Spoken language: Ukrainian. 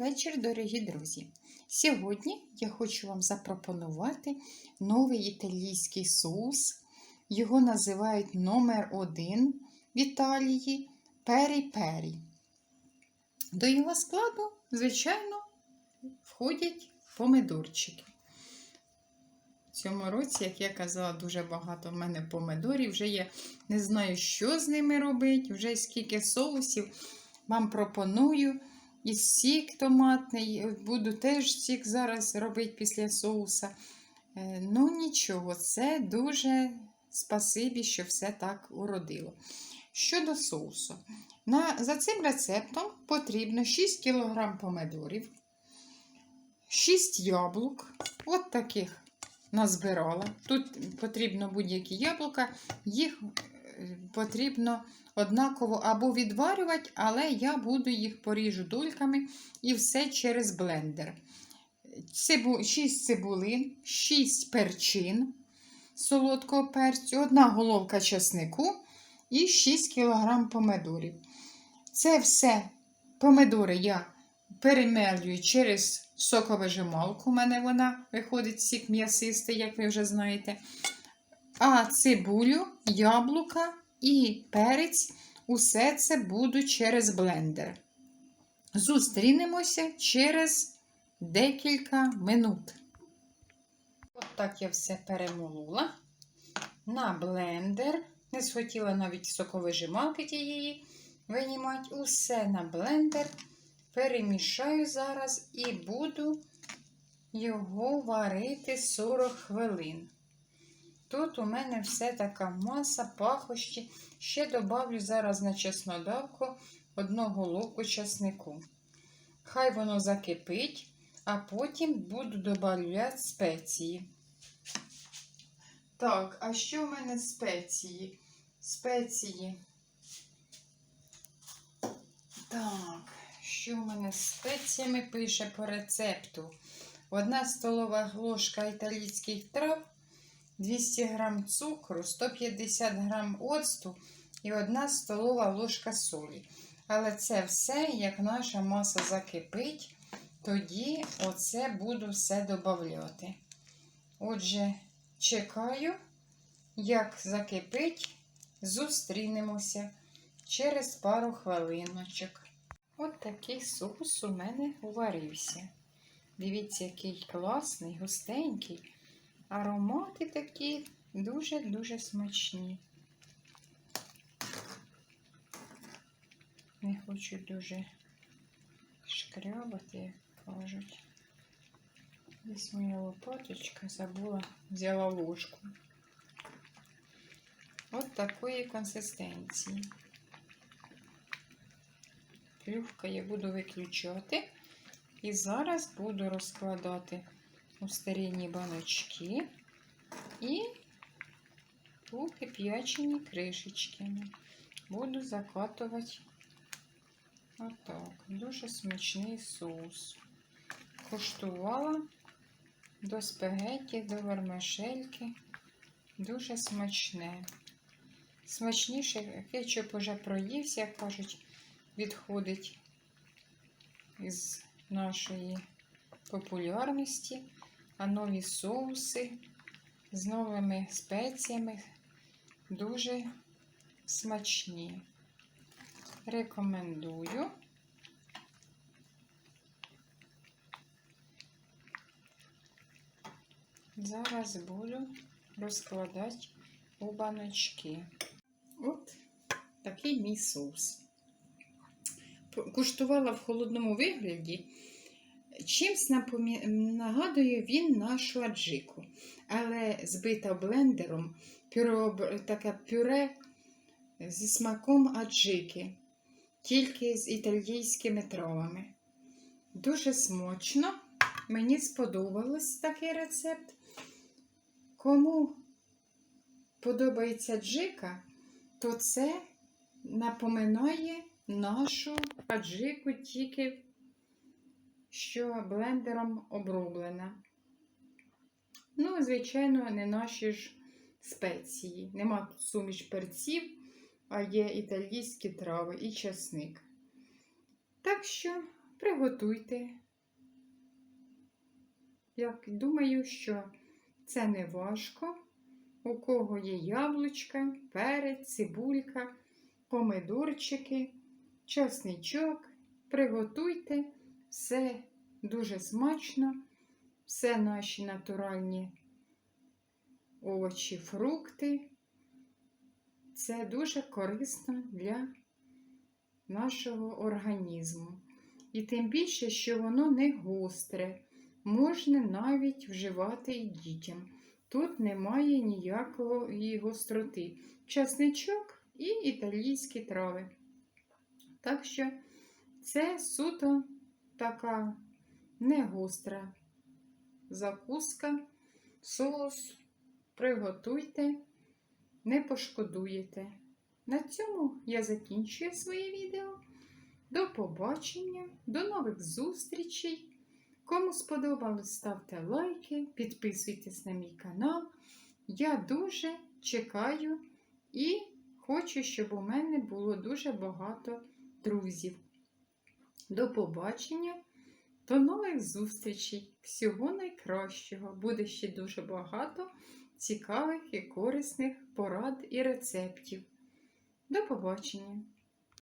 вечір, дорогі друзі! Сьогодні я хочу вам запропонувати новий італійський соус. Його називають номер 1 в Італії пері-пері. До його складу, звичайно, входять помидорчики. В цьому році, як я казала, дуже багато в мене помидорів. Вже я не знаю, що з ними робити, вже скільки соусів вам пропоную. І сік томатний, буду теж сік зараз робити після соуса. Е, Ну, нічого, це дуже спасибі, що все так уродило. Щодо соусу, на, за цим рецептом потрібно 6 кг помидорів, 6 яблук, от таких назбирала. Тут потрібно будь-які яблука, їх потрібно однаково або відварювати, але я буду їх поріжу дольками і все через блендер. Цибу, 6 цибулин, 6 перчин солодкого перцю, одна головка чеснику і 6 кг помидорів. Це все помидори я перемелюю через соковижималку. У мене вона виходить сік м'ясистий, як ви вже знаєте. А цибулю, яблука і перець усе це буду через блендер. Зустрінемося через декілька минут. От так я все перемолола на блендер. Не схотіла навіть соковижималки тієї винімати. Усе на блендер. Перемішаю зараз і буду його варити 40 хвилин. Тут у мене все така маса, пахощі. Ще добавлю зараз на чеснодавку одну головку чеснику. Хай воно закипить, а потім буду додавати спеції. Так, а що в мене спеції? Спеції. Так, що в мене з спеціями пише по рецепту? Одна столова ложка італійських трав. 200 г цукру, 150 г оцту і 1 столова ложка солі. Але це все, як наша маса закипить, тоді оце буду все додавати. Отже, чекаю, як закипить, зустрінемося через пару хвилиночок. От такий соус у мене уварився. Дивіться, який класний, густенький. Аромати такі дуже-дуже смачні. Не хочу дуже шкрябати, як кажуть. Десь моя лопаточка забула, взяла ложку. От такої консистенції. Плювка я буду виключати. І зараз буду розкладати у баночки і у кип'ячені кришечки. Буду закатувати отак. Дуже смачний соус. Коштувала до спагетті, до вермишельки. Дуже смачне. Смачніше кетчуп уже проївся, як кажуть, відходить із нашої популярності нові соуси з новими спеціями дуже смачні. Рекомендую. Зараз буду розкладати у баночки. От такий мій соус. Куштувала в холодному вигляді. Чимсь нагадує він нашу аджику, але збита блендером пюре, таке пюре зі смаком аджики, тільки з італійськими травами. Дуже смачно. Мені сподобався такий рецепт. Кому подобається аджика, то це напоминає нашу аджику тільки що блендером оброблена. Ну, звичайно, не наші ж спеції. Нема тут суміш перців, а є італійські трави і часник. Так що приготуйте. Я думаю, що це не важко. У кого є яблучка, перець, цибулька, помидорчики, часничок. Приготуйте все дуже смачно, все наші натуральні овочі, фрукти. Це дуже корисно для нашого організму. І тим більше, що воно не гостре, можна навіть вживати і дітям. Тут немає ніякої гостроти. Часничок і італійські трави. Так що це суто така не гостра закуска, соус. Приготуйте, не пошкодуєте. На цьому я закінчую своє відео. До побачення, до нових зустрічей! Кому сподобалось, ставте лайки, підписуйтесь на мій канал. Я дуже чекаю і хочу, щоб у мене було дуже багато друзів. До побачення, до нових зустрічей! Всього найкращого! Буде ще дуже багато цікавих і корисних порад і рецептів. До побачення!